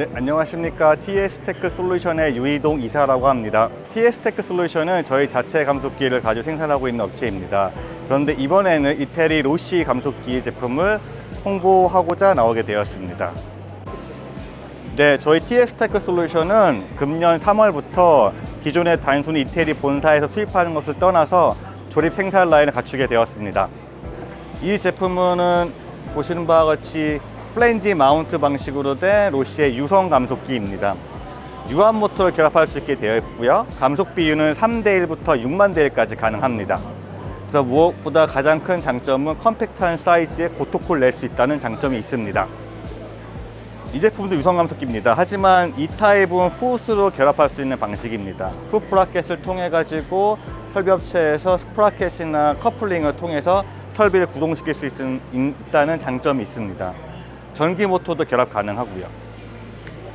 네, 안녕하십니까. TS테크 솔루션의 유이동 이사라고 합니다. TS테크 솔루션은 저희 자체 감속기를 가지고 생산하고 있는 업체입니다. 그런데 이번에는 이태리 로시 감속기 제품을 홍보하고자 나오게 되었습니다. 네, 저희 TS테크 솔루션은 금년 3월부터 기존의 단순히 이태리 본사에서 수입하는 것을 떠나서 조립 생산 라인을 갖추게 되었습니다. 이 제품은 보시는 바와 같이 플랜지 마운트 방식으로 된 로시의 유성 감속기입니다. 유압 모터를 결합할 수 있게 되어 있고요. 감속 비율은 3대 1부터 6만 대 1까지 가능합니다. 그래서 무엇보다 가장 큰 장점은 컴팩트한 사이즈에 고토콜 낼 수 있다는 장점이 있습니다. 이 제품도 유성 감속기입니다. 하지만 이 타입은 풋으로 결합할 수 있는 방식입니다. 풋 브라켓을 통해 가지고 설비업체에서 스프라켓이나 커플링을 통해서 설비를 구동시킬 수 있, 있다는 장점이 있습니다. 전기 모터도 결합 가능하고요.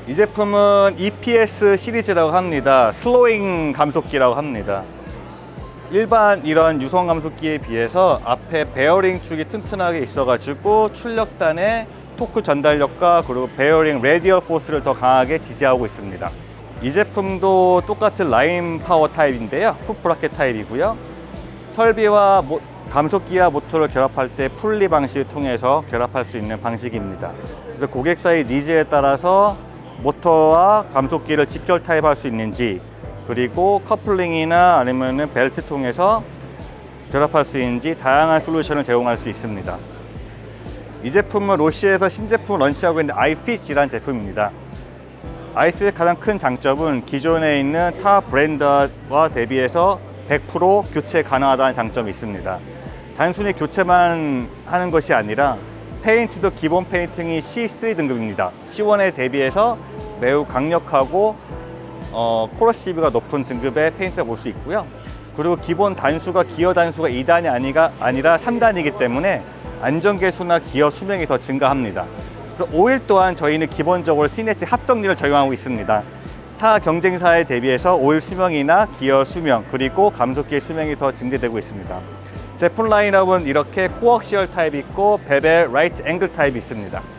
이 제품은 EPS 시리즈라고 합니다. 슬로잉 감속기라고 합니다. 일반 이런 유성 감속기에 비해서 앞에 베어링 축이 튼튼하게 있어가지고 출력단의 토크 전달력과 그리고 베어링 레디얼 포스를 더 강하게 지지하고 있습니다. 이 제품도 똑같은 라인 파워 타입인데요. 풋 브라켓 타입이고요. 설비와 모- 감속기와 모터를 결합할 때 풀리 방식을 통해서 결합할 수 있는 방식입니다. 그래서 고객사의 니즈에 따라서 모터와 감속기를 직결 타입할 수 있는지 그리고 커플링이나 아니면은 벨트 통해서 결합할 수 있는지 다양한 솔루션을 제공할 수 있습니다. 이 제품은 로시에서 신제품 런치하고 있는 iFit이라는 제품입니다. iFit의 가장 큰 장점은 기존에 있는 타 브랜드와 대비해서 100% 교체 가능하다는 장점이 있습니다. 단순히 교체만 하는 것이 아니라 페인트도 기본 페인팅이 C3 등급입니다. C1에 대비해서 매우 강력하고 어, 코러시비가 높은 등급의 페인트를 볼수 있고요. 그리고 기본 단수가 기어 단수가 2단이 아니가, 아니라 3단이기 때문에 안전 개수나 기어 수명이 더 증가합니다. 그리고 오일 또한 저희는 기본적으로 시네트 합성률을 적용하고 있습니다. 타 경쟁사에 대비해서 오일 수명이나 기어 수명 그리고 감속기의 수명이 더 증대되고 있습니다. 제품 라인업은 이렇게 코어시얼 타입이 있고 베벨 라이트 앵글 타입이 있습니다.